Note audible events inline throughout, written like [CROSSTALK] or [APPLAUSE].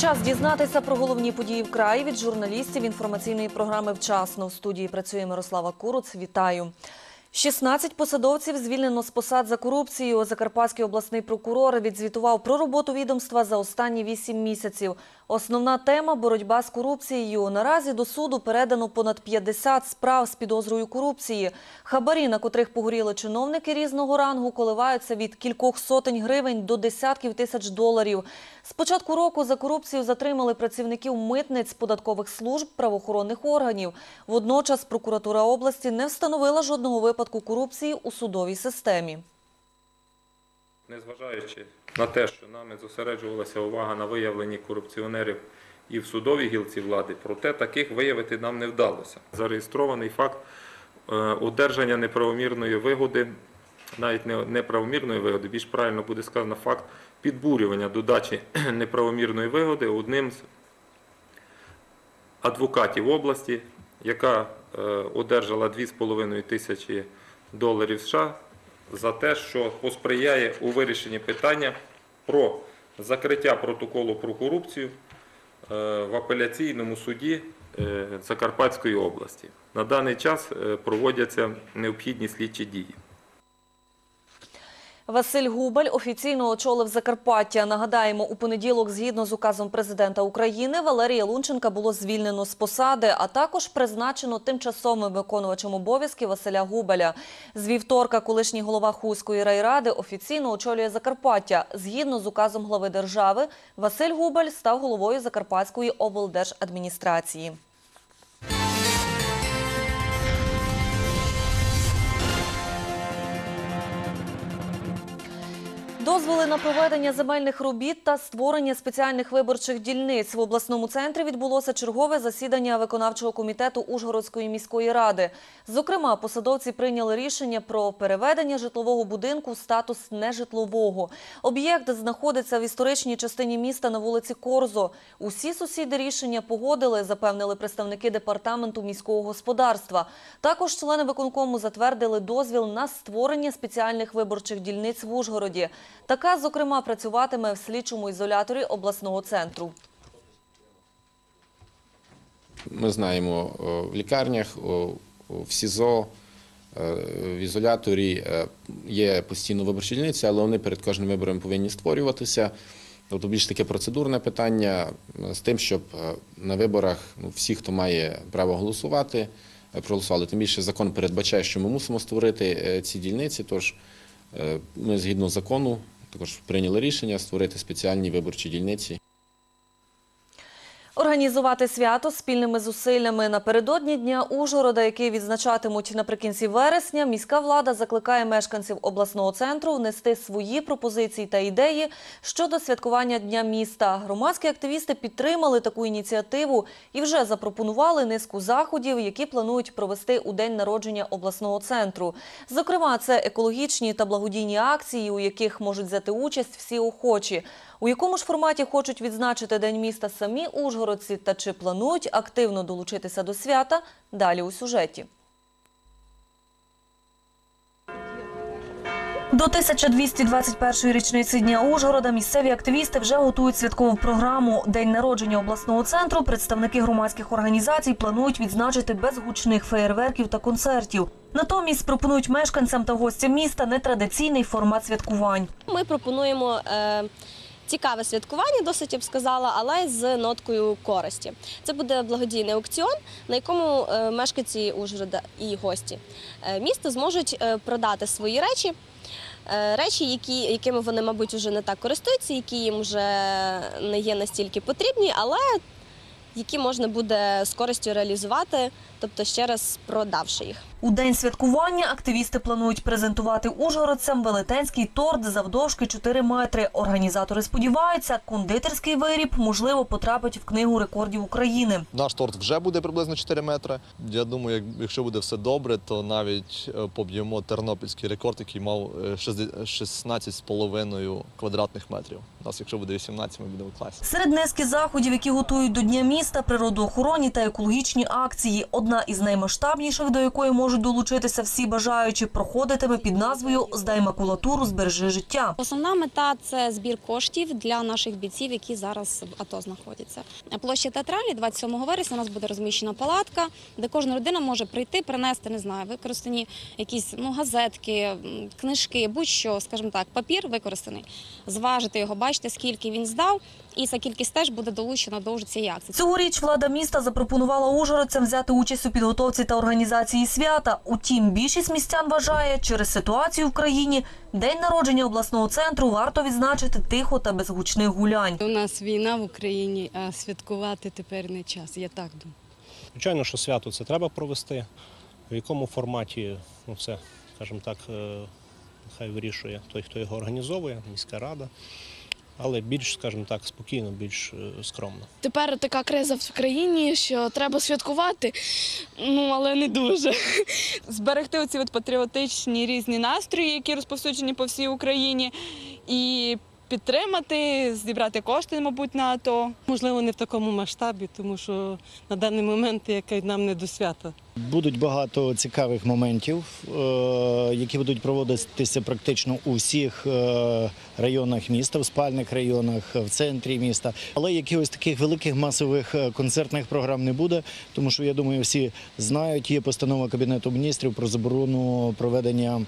Час дізнатися про головні події в краї від журналістів інформаційної програми «Вчасно». В студії працює Мирослава Куруц. Вітаю. 16 посадовців звільнено з посад за корупцію. Закарпатський обласний прокурор відзвітував про роботу відомства за останні 8 місяців. Основна тема – боротьба з корупцією. Наразі до суду передано понад 50 справ з підозрою корупції. Хабарі, на котрих погоріли чиновники різного рангу, коливаються від кількох сотень гривень до десятків тисяч доларів. З початку року за корупцію затримали працівників митниць, податкових служб, правоохоронних органів. Водночас прокуратура області не встановила жодного випадку корупції у судовій системі. Незважаючи на те, що нами зосереджувалася увага на виявленні корупціонерів і в судовій гілці влади, проте таких виявити нам не вдалося. Зареєстрований факт е, одержання неправомірної вигоди, навіть не неправомірної вигоди, більш правильно буде сказано факт підбурювання до дачі [CLEARS THROAT] неправомірної вигоди одним з адвокатів області, яка е, одержала 2,5 тисячі доларів США за те, що посприяє у вирішенні питання про закриття протоколу про корупцію е, в апеляційному суді е, Закарпатської області. На даний час проводяться необхідні слідчі дії. Василь Губаль офіційно очолив Закарпаття. Нагадаємо, у понеділок, згідно з указом президента України, Валерія Лунченка було звільнено з посади, а також призначено тимчасовим виконувачем обов'язків Василя Губаля. З вівторка колишній голова Хуської райради офіційно очолює Закарпаття. Згідно з указом глави держави, Василь Губаль став головою Закарпатської облдержадміністрації. Дозволи на проведення земельних робіт та створення спеціальних виборчих дільниць в обласному центрі відбулося чергове засідання виконавчого комітету Ужгородської міської ради. Зокрема, посадовці прийняли рішення про переведення житлового будинку в статус нежитлового. Об'єкт знаходиться в історичній частині міста на вулиці Корзо. Усі сусіди рішення погодили, запевнили представники департаменту міського господарства. Також члени виконкому затвердили дозвіл на створення спеціальних виборчих дільниць в Ужгороді. Така, зокрема, працюватиме в слідчому ізоляторі обласного центру. Ми знаємо о, в лікарнях, в СІЗО, е, в ізоляторі е, є постійно виборчі дільниці, але вони перед кожним вибором повинні створюватися. Тобто більш таке процедурне питання е, з тим, щоб е, на виборах ну, всі, хто має право голосувати, е, проголосували. Тим більше закон передбачає, що ми мусимо створити е, ці дільниці. Тож е, ми згідно закону також прийняли рішення створити спеціальні виборчі дільниці. Організувати свято спільними зусиллями напередодні Дня Ужгорода, який відзначатимуть наприкінці вересня, міська влада закликає мешканців обласного центру внести свої пропозиції та ідеї щодо святкування Дня міста. Громадські активісти підтримали таку ініціативу і вже запропонували низку заходів, які планують провести у день народження обласного центру. Зокрема, це екологічні та благодійні акції, у яких можуть взяти участь всі охочі. У якому ж форматі хочуть відзначити День міста самі ужгородці та чи планують активно долучитися до свята, далі у сюжеті. До 1221-ї річниці Дня Ужгорода місцеві активісти вже готують святкову програму. День народження обласного центру представники громадських організацій планують відзначити без гучних феєрверків та концертів. Натомість пропонують мешканцям та гостям міста нетрадиційний формат святкувань. Ми пропонуємо е, цікаве святкування, досить я б сказала, але з ноткою користі. Це буде благодійний аукціон, на якому е, мешканці Ужгорода і гості е, міста зможуть е, продати свої речі. Речі, які, якими вони, мабуть, вже не так користуються, які їм вже не є настільки потрібні, але які можна буде з користю реалізувати, тобто ще раз продавши їх. У день святкування активісти планують презентувати ужгородцям велетенський торт завдовжки 4 метри. Організатори сподіваються, кондитерський виріб можливо потрапить в книгу рекордів України. Наш торт вже буде приблизно 4 метри. Я думаю, якщо буде все добре, то навіть е, поб'ємо тернопільський рекорд, який мав е, 60 16,5 квадратних метрів. У нас, якщо буде 18, ми будемо в класі. Серед низки заходів, які готують до Дня міста, природоохоронні та екологічні акції. Одна із наймасштабніших, до якої можуть зможуть долучитися всі бажаючі, проходитиме під назвою Здай макулатуру, збережи життя. Основна мета це збір коштів для наших бійців, які зараз в АТО знаходяться. На площі театралі 27 вересня у нас буде розміщена палатка, де кожна людина може прийти, принести, не знаю, використані якісь ну газетки, книжки, будь-що, скажімо так, папір використаний, зважити його, бачити, скільки він здав, і ця кількість теж буде долучена до цієї акції. Цьогоріч влада міста запропонувала ужгородцям взяти участь у підготовці та організації свята. Утім, більшість містян вважає, через ситуацію в країні день народження обласного центру варто відзначити тихо та без гучних гулянь. У нас війна в Україні, а святкувати тепер не час. Я так думаю. Звичайно, що свято це треба провести. В якому форматі, ну це, скажімо так, е, нехай вирішує той, хто його організовує, міська рада. Але більш, скажімо так, спокійно, більш е, скромно. Тепер така криза в країні, що треба святкувати, ну але не дуже. зберегти оці от патріотичні різні настрої, які розповсюджені по всій Україні, і підтримати, зібрати кошти, мабуть, на АТО. Можливо, не в такому масштабі, тому що на даний момент яке нам не до свята. Будуть багато цікавих моментів, е, які будуть проводитися практично у всіх е, районах міста, в спальних районах, в центрі міста. Але якихось таких великих масових е, концертних програм не буде, тому що я думаю, всі знають, є постанова Кабінету міністрів про заборону проведення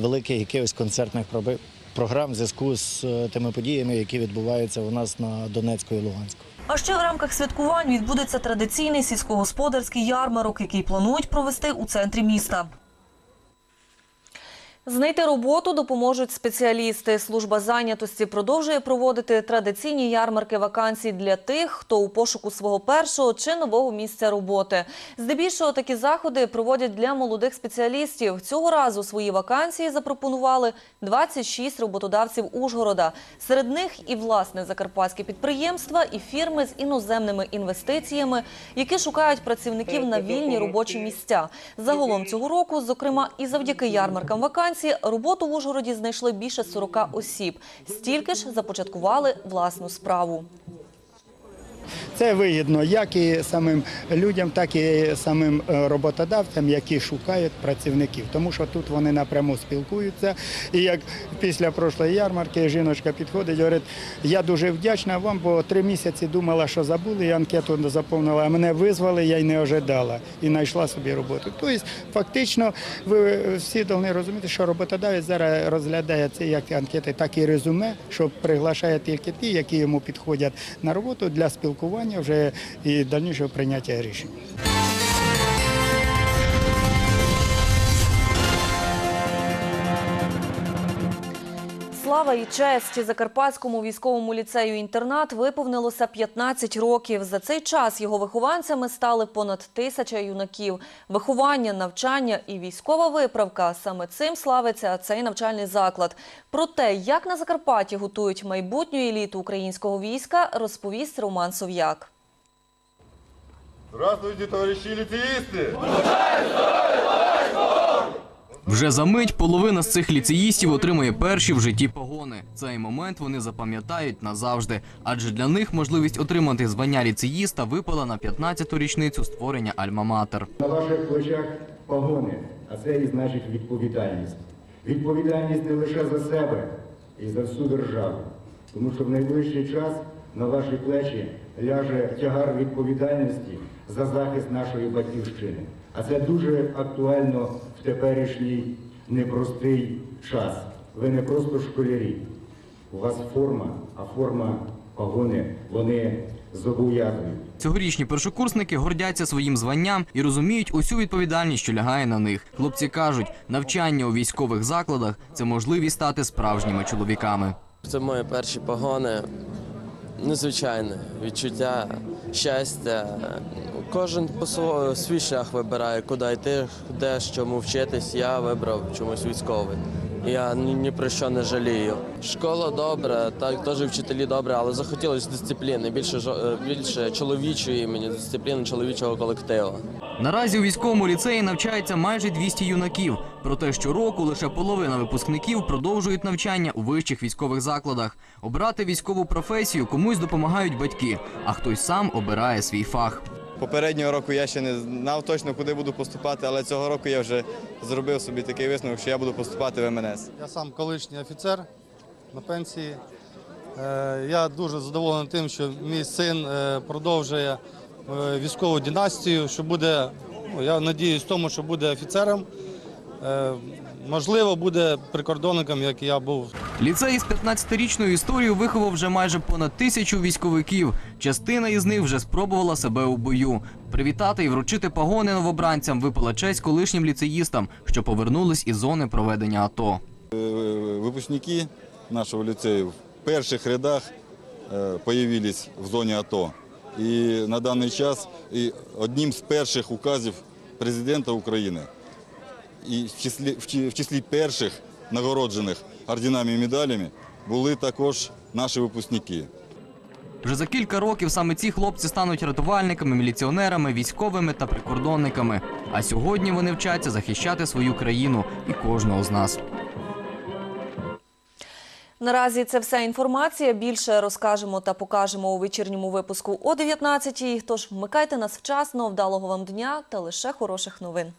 великих якихось концертних проби- програм в зв'язку з е, тими подіями, які відбуваються у нас на Донецьку і Луганську. А ще в рамках святкувань відбудеться традиційний сільськогосподарський ярмарок, який планують провести у центрі міста. Знайти роботу допоможуть спеціалісти. Служба зайнятості продовжує проводити традиційні ярмарки вакансій для тих, хто у пошуку свого першого чи нового місця роботи. Здебільшого такі заходи проводять для молодих спеціалістів. Цього разу свої вакансії запропонували 26 роботодавців Ужгорода. Серед них і власне закарпатські підприємства, і фірми з іноземними інвестиціями, які шукають працівників на вільні робочі місця. Загалом цього року, зокрема, і завдяки ярмаркам вакансій, роботу в Ужгороді знайшли більше 40 осіб. Стільки ж започаткували власну справу. Це вигідно як і самим людям, так і самим е, роботодавцям, які шукають працівників. Тому що тут вони напряму спілкуються. І як після прошлої ярмарки жіночка підходить, говорить, я дуже вдячна вам, бо три місяці думала, що забули, я анкету заповнила, а мене визвали, я й не ожидала і знайшла собі роботу. Тобто, фактично, ви всі повинні розуміти, що роботодавець зараз розглядає це як анкети, так і резюме, що приглашає тільки ті, які йому підходять на роботу для спілкування вже і дальнішого прийняття рішень. Слава і честь Закарпатському військовому ліцею інтернат виповнилося 15 років. За цей час його вихованцями стали понад тисяча юнаків. Виховання, навчання і військова виправка саме цим славиться цей навчальний заклад. Про те, як на Закарпатті готують майбутню еліту українського війська, розповість Роман Сов'як. Здравствуйте, товарищи ліцеїсти! Вже за мить половина з цих ліцеїстів отримує перші в житті погони. Цей момент вони запам'ятають назавжди, адже для них можливість отримати звання ліцеїста випала на 15-ту річницю створення Альма-Матер. На ваших плечах погони, а це і значить відповідальність. Відповідальність не лише за себе і за всю державу. Тому що в найближчий час на ваші плечі ляже тягар відповідальності за захист нашої батьківщини. А це дуже актуально в теперішній непростий час. Ви не просто школярі. У вас форма, а форма погони, вони зобов'язують. Цьогорічні першокурсники гордяться своїм званням і розуміють усю відповідальність, що лягає на них. Хлопці кажуть, навчання у військових закладах це можливість стати справжніми чоловіками. Це мої перші погони. Незвичайне відчуття щастя. Кожен по свій шлях вибирає, куди йти, де чому вчитись. Я вибрав чомусь військовий. Я ні, про що не жалію. Школа добра, так теж вчителі добре, але захотілося дисципліни, більше е, більше чоловічої імені, дисципліни чоловічого колективу. Наразі у військовому ліцеї навчається майже 200 юнаків. Проте щороку лише половина випускників продовжують навчання у вищих військових закладах. Обрати військову професію комусь допомагають батьки, а хтось сам обирає свій фах. Попереднього року я ще не знав точно, куди буду поступати, але цього року я вже зробив собі такий висновок, що я буду поступати в МНС. Я сам колишній офіцер на пенсії. Е, Я дуже задоволений тим, що мій син е, продовжує е, військову династію, що буде, ну, я надіюсь, тому, що буде офіцером Е, Можливо, буде прикордонником, як і я був. Ліцей із 15-річною історією виховав вже майже понад тисячу військовиків. Частина із них вже спробувала себе у бою. Привітати і вручити пагони новобранцям випала честь колишнім ліцеїстам, що повернулись із зони проведення АТО. Выпускники нашего лицея в первых рядах э, появились в зоне АТО. І на даний час і одним з перших указів президента України і в числі, в в числі перших нагороджених орденами і медалями були також наші випускники. Вже за кілька років саме ці хлопці стануть рятувальниками, міліціонерами, військовими та прикордонниками. А сьогодні вони вчаться захищати свою країну і кожного з нас. Наразі це вся інформація. Більше розкажемо та покажемо у вечірньому випуску о 19-й. Тож вмикайте нас вчасно, вдалого вам дня та лише хороших новин.